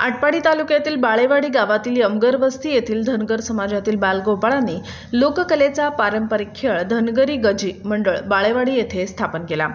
आटपाडी तालुक्यातील बाळेवाडी गावातील यमगर वस्ती येथील धनगर समाजातील बालगोपाळांनी लोककलेचा पारंपरिक खेळ धनगरी गजी मंडळ बाळेवाडी येथे स्थापन केला.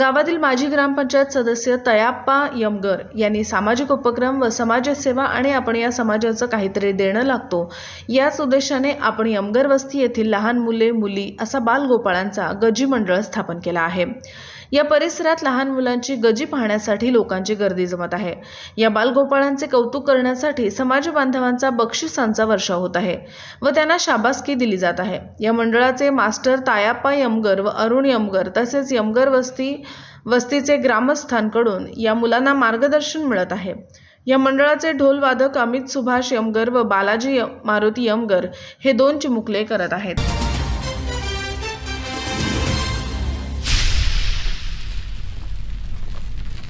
गावातील माजी ग्रामपंचायत सदस्य तयाप्पा यमगर यांनी सामाजिक उपक्रम व समाजसेवा आणि आपण या समाजाचं काहीतरी देणं लागतो. याच उद्देशाने आपण यमगर वस्ती येथील लहान मुले मुली असा बालगोपाळांचा गजी मंडळ स्थापन केला आहे. या परिसरात लहान मुलांची गजी पाहण्यासाठी लोकांची गर्दी जमत आहे. या बालगोपाळांचे कौतुक करण्यासाठी समाज बांधवांचा बक्षिसांचा वर्षाव होत आहे व त्यांना शाबासकी दिली जात आहे. या मंडळाचे मास्टर तायाप्पा यमगर व अरुण यमगर तसेच यमगर वस्ती वस्तीचे ग्रामस्थांकडून या मुलांना मार्गदर्शन मिळत आहे. या मंडळाचे ढोलवादक अमित सुभाष यमगर व बालाजी य- मारुती यमगर हे दोन चिमुकले करत आहेत.